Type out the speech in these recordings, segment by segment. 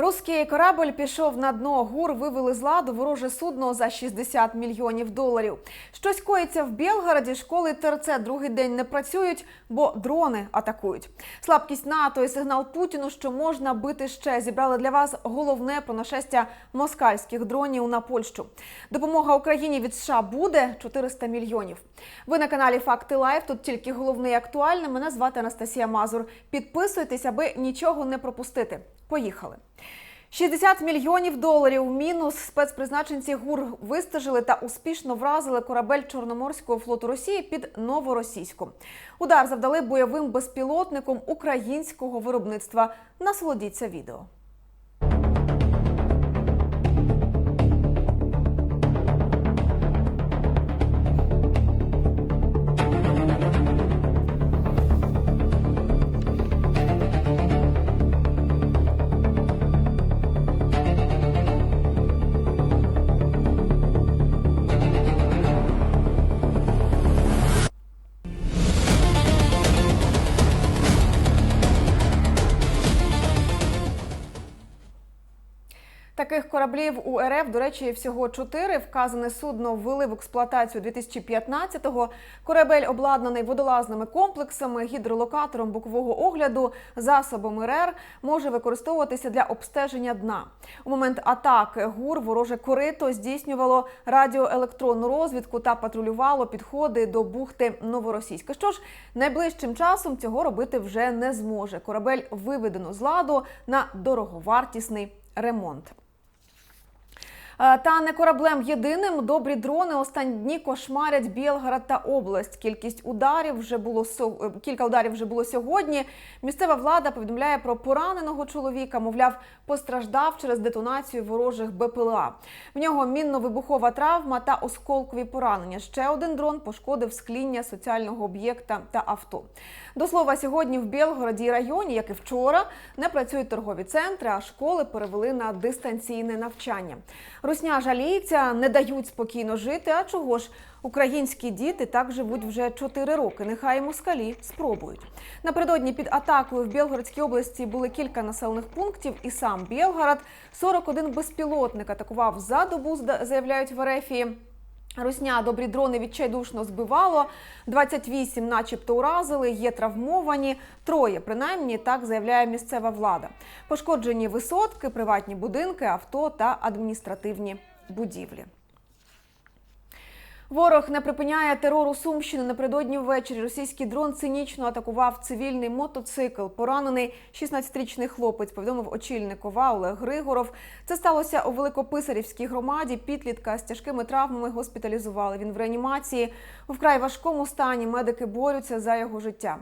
Руський корабль пішов на дно гур, вивели з ладу вороже судно за 60 мільйонів доларів. Щось коїться в Білгороді. Школи ТРЦ другий день не працюють, бо дрони атакують. Слабкість НАТО і сигнал Путіну, що можна бити ще. Зібрали для вас головне про нашестя москальських дронів на Польщу. Допомога Україні від США буде 400 мільйонів. Ви на каналі Факти Лайв. Тут тільки головне і актуальне. Мене звати Анастасія Мазур. Підписуйтесь, аби нічого не пропустити. Поїхали. 60 мільйонів доларів мінус спецпризначенці ГУР вистежили та успішно вразили корабель Чорноморського флоту Росії під Новоросійськом. Удар завдали бойовим безпілотником українського виробництва. Насолодіться відео. Таких кораблів у РФ, до речі, всього чотири. Вказане судно ввели в експлуатацію 2015-го. Корабель обладнаний водолазними комплексами, гідролокатором бокового огляду, засобом РР, може використовуватися для обстеження дна. У момент атаки ГУР вороже корито здійснювало радіоелектронну розвідку та патрулювало підходи до бухти Новоросійська. Що ж, найближчим часом цього робити вже не зможе. Корабель виведено з ладу на дороговартісний ремонт. Е, Та не кораблем єдиним добрі дрони останні дні кошмарять Білгород та область. Кількість ударів вже було е, кілька ударів вже було сьогодні. Місцева влада повідомляє про пораненого чоловіка. Мовляв, постраждав через детонацію ворожих БПЛА. В нього мінно-вибухова травма та осколкові поранення. Ще один дрон пошкодив скління соціального об'єкта та авто. До слова, сьогодні в Білгороді районі, як і вчора, не працюють торгові центри, а школи перевели на дистанційне навчання. Русня жаліється, не дають спокійно жити. А чого ж? Українські діти так живуть вже 4 роки. Нехай москалі спробують. Напередодні під атакою в Білгородській області були кілька населених пунктів, і сам Білгород 41 безпілотник атакував за добу, заявляють в Ерефії. Русня добрі дрони відчайдушно збивало. 28 начебто уразили, є травмовані. Троє, принаймні, так заявляє місцева влада. Пошкоджені висотки, приватні будинки, авто та адміністративні будівлі. Ворог не припиняє терору Сумщини. Напередодні ввечері російський дрон цинічно атакував цивільний мотоцикл. Поранений 16-річний хлопець, повідомив очільник ОВА Олег Григоров. Це сталося у Великописарівській громаді. Підлітка з тяжкими травмами госпіталізували. Він в реанімації у вкрай важкому стані. Медики борються за його життя.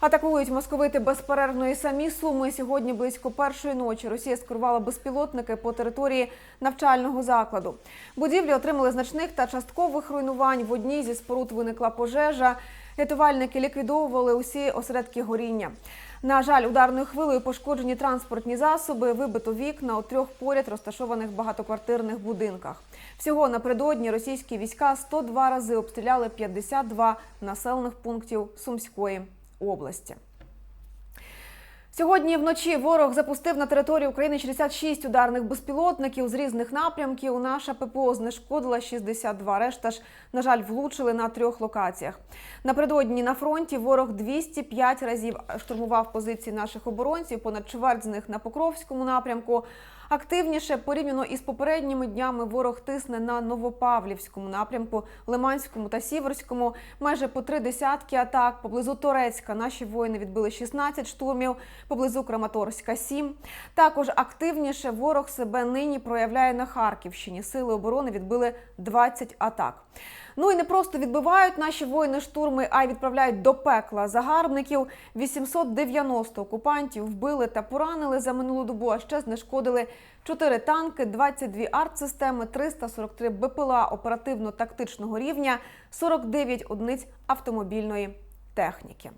Атакують московити безперервно і самі суми. Сьогодні близько першої ночі Росія скерувала безпілотники по території навчального закладу. Будівлі отримали значних та часткових руйнувань. В одній зі споруд виникла пожежа. Рятувальники ліквідовували усі осередки горіння. На жаль, ударною хвилею пошкоджені транспортні засоби, вибито вікна у трьох поряд розташованих багатоквартирних будинках. Всього напередодні російські війська 102 рази обстріляли 52 населених пунктів Сумської області. Сьогодні вночі ворог запустив на територію України 66 ударних безпілотників з різних напрямків. Наша ППО знешкодила 62. Решта ж, на жаль, влучили на трьох локаціях. Напередодні на фронті ворог 205 разів штурмував позиції наших оборонців, понад чверть з них на Покровському напрямку. Активніше порівняно із попередніми днями ворог тисне на Новопавлівському напрямку, Лиманському та Сіверському. Майже по три десятки атак. Поблизу Торецька наші воїни відбили 16 штурмів, поблизу Краматорська 7. Також активніше ворог себе нині проявляє на Харківщині. Сили оборони відбили 20 атак. Ну і не просто відбивають наші воїни штурми, а й відправляють до пекла загарбників. 890 окупантів вбили та поранили за минулу добу, а ще знешкодили 4 танки, 22 артсистеми, 343 БПЛА оперативно-тактичного рівня, 49 одиниць автомобільної техніки.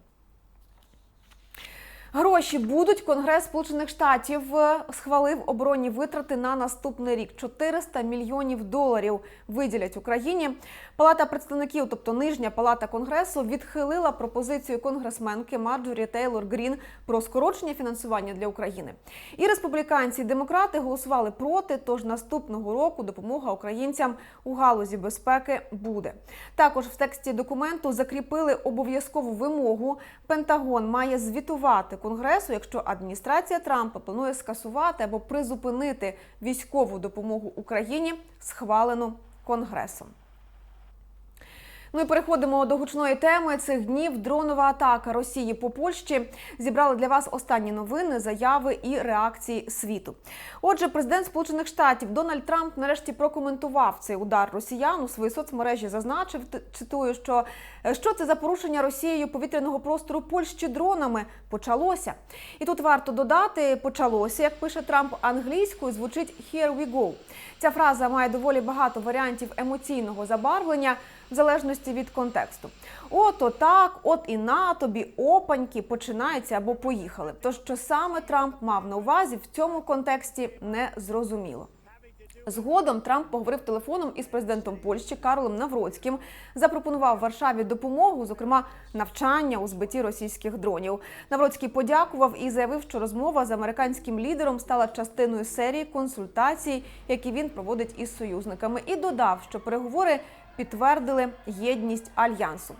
Гроші будуть. Конгрес Сполучених Штатів е, схвалив оборонні витрати на наступний рік. 400 мільйонів доларів виділять Україні. Палата представників, тобто нижня палата конгресу, відхилила пропозицію конгресменки Марджорі Тейлор Грін про скорочення фінансування для України. І республіканці, і демократи голосували проти. Тож наступного року допомога українцям у галузі безпеки буде. Також в тексті документу закріпили обов'язкову вимогу. Пентагон має звітувати конгресу, якщо адміністрація Трампа планує скасувати або призупинити військову допомогу Україні, схвалену конгресом. І переходимо до гучної теми цих днів. Дронова атака Росії по Польщі зібрали для вас останні новини, заяви і реакції світу. Отже, президент Сполучених Штатів Дональд Трамп нарешті прокоментував цей удар росіян у своїй соцмережі. Зазначив цитую, що е, що це за порушення Росією повітряного простору Польщі дронами почалося. І тут варто додати почалося, як пише Трамп англійською, звучить «here we go». Ця фраза має доволі багато варіантів емоційного забарвлення в залежності від контексту. От отак, от і на тобі опаньки починається або поїхали. То що саме Трамп мав на увазі в цьому контексті не зрозуміло. Згодом Трамп поговорив телефоном із президентом Польщі Карлом Навроцьким, запропонував Варшаві допомогу, зокрема навчання у збитті російських дронів. Навроцький подякував і заявив, що розмова з американським лідером стала частиною серії консультацій, які він проводить із союзниками, і додав, що переговори підтвердили єдність альянсу.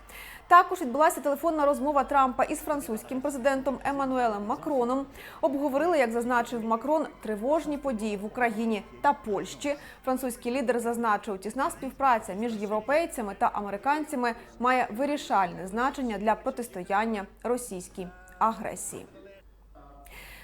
Також відбулася телефонна розмова Трампа із французьким президентом Еммануелем Макроном. Обговорили, як зазначив Макрон, тривожні події в Україні та Польщі. Французький лідер зазначив, тісна співпраця між європейцями та американцями має вирішальне значення для протистояння російській агресії.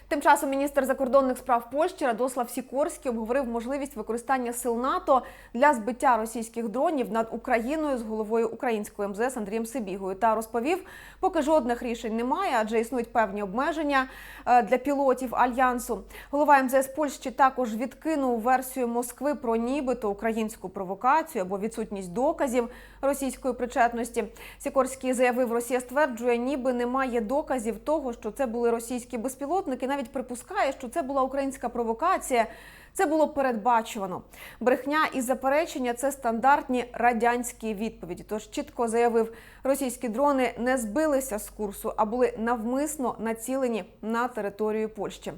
Тим часом міністр закордонних справ Польщі Радослав Сікорський обговорив можливість використання сил НАТО для збиття російських дронів над Україною з головою української МЗС Андрієм Сибігою та розповів, поки жодних рішень немає, адже існують певні обмеження е, для пілотів альянсу. Голова МЗС Польщі також відкинув версію Москви про нібито українську провокацію або відсутність доказів російської причетності. Сікорський заявив, Росія стверджує, ніби немає доказів того, що це були російські безпілотники. Навіть припускає, що це була українська провокація. Це було передбачувано. Брехня і заперечення це стандартні радянські відповіді. Тож чітко заявив, російські дрони не збилися з курсу, а були навмисно націлені на територію Польщі.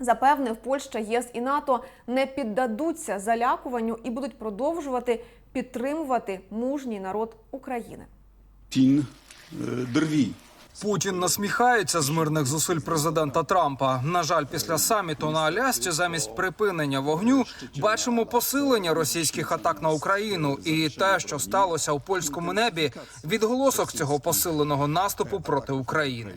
Запевнив, Польща, єС і НАТО не піддадуться залякуванню і будуть продовжувати підтримувати мужній народ України. Путін е, дрві. Путін насміхається з мирних зусиль президента Трампа. На жаль, після саміту на Алясці замість припинення вогню бачимо посилення російських атак на Україну і те, що сталося у польському небі, відголосок цього посиленого наступу проти України.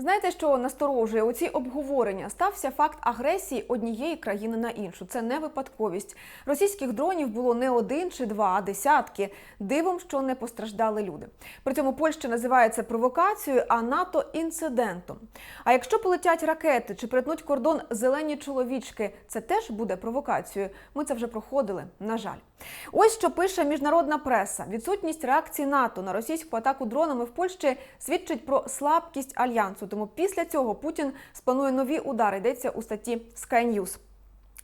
Знаєте, що насторожує у ці обговорення? Стався факт агресії однієї країни на іншу. Це не випадковість. Російських дронів було не один чи два, а десятки. Дивом, що не постраждали люди. При цьому Польща називає це провокацією, а НАТО інцидентом. А якщо полетять ракети чи перетнуть кордон зелені чоловічки, це теж буде провокацією. Ми це вже проходили. На жаль, ось що пише міжнародна преса: відсутність реакції НАТО на російську атаку дронами в Польщі свідчить про слабкість альянсу. Тому після цього Путін спланує нові удари. Йдеться у статті Sky News.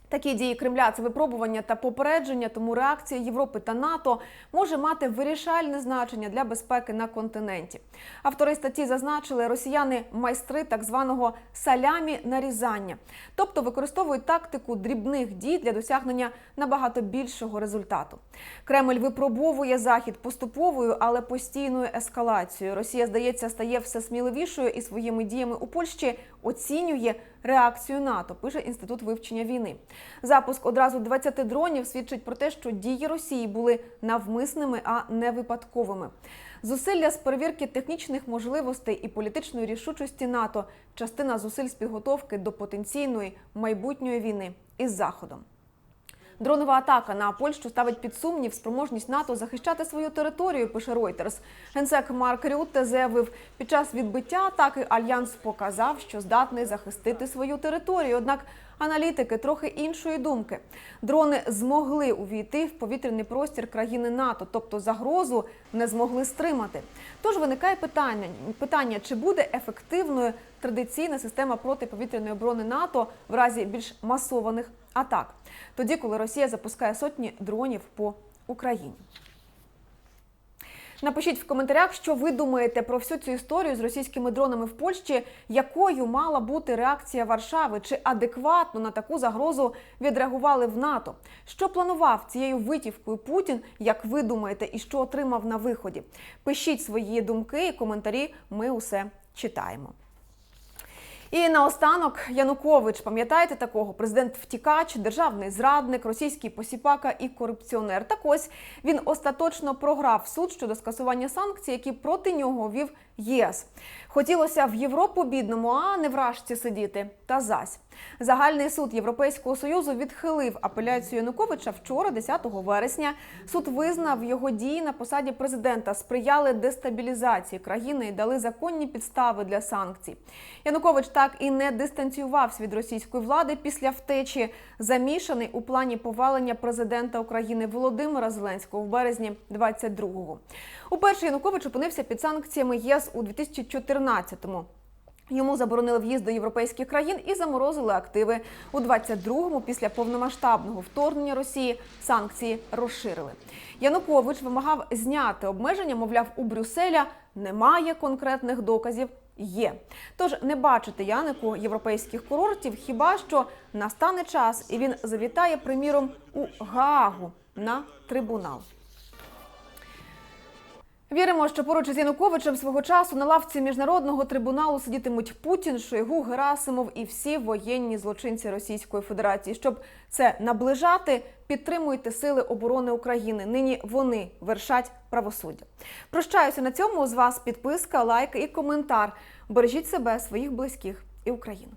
Такі дії Кремля це випробування та попередження, тому реакція Європи та НАТО може мати вирішальне значення для безпеки на континенті. Автори статті зазначили, росіяни майстри так званого салямі нарізання, тобто використовують тактику дрібних дій для досягнення набагато більшого результату. Кремль випробовує захід поступовою, але постійною ескалацією. Росія, здається, стає все сміливішою і своїми діями у Польщі оцінює реакцію НАТО, пише інститут вивчення війни. Запуск одразу 20 дронів свідчить про те, що дії Росії були навмисними, а не випадковими. Зусилля з перевірки технічних можливостей і політичної рішучості НАТО частина зусиль з підготовки до потенційної майбутньої війни із Заходом. Дронова атака на Польщу ставить під сумнів спроможність НАТО захищати свою територію. Пише Reuters. Генсек Марк Рютте заявив, під час відбиття атаки альянс показав, що здатний захистити свою територію. Однак аналітики трохи іншої думки. Дрони змогли увійти в повітряний простір країни НАТО, тобто загрозу не змогли стримати. Тож виникає питання: питання, чи буде ефективною традиційна система протиповітряної оборони НАТО в разі більш масованих атак, тоді, коли Росія запускає сотні дронів по Україні. Напишіть в коментарях, що ви думаєте про всю цю історію з російськими дронами в Польщі, якою мала бути реакція Варшави, чи адекватно на таку загрозу відреагували в НАТО? Що планував цією витівкою Путін, як ви думаєте, і що отримав на виході? Пишіть свої думки і коментарі. Ми усе читаємо. І наостанок Янукович, пам'ятаєте такого? Президент втікач, державний зрадник, російський посіпака і корупціонер. Так ось він остаточно програв суд щодо скасування санкцій, які проти нього вів ЄС. Хотілося в Європу бідному, а не в рашці сидіти. Та зась. Загальний суд Європейського союзу відхилив апеляцію Януковича вчора, 10 вересня. Суд визнав його дії на посаді президента, сприяли дестабілізації країни і дали законні підстави для санкцій. Янукович так і не дистанціювався від російської влади після втечі, замішаний у плані повалення президента України Володимира Зеленського в березні 22-го. Уперше Янукович опинився під санкціями ЄС у 2014-му. Йому заборонили в'їзд до європейських країн і заморозили активи. У 22-му після повномасштабного вторгнення Росії санкції розширили. Янукович вимагав зняти обмеження, мовляв, у Брюсселя немає конкретних доказів. Є тож не бачити Янику європейських курортів, хіба що настане час, і він завітає, приміром, у Гаагу на трибунал. Віримо, що поруч із Януковичем свого часу на лавці міжнародного трибуналу сидітимуть Путін, Шойгу, Герасимов і всі воєнні злочинці Російської Федерації. Щоб це наближати, підтримуйте сили оборони України. Нині вони вершать правосуддя. Прощаюся на цьому. З вас підписка, лайк і коментар. Бережіть себе, своїх близьких і Україну.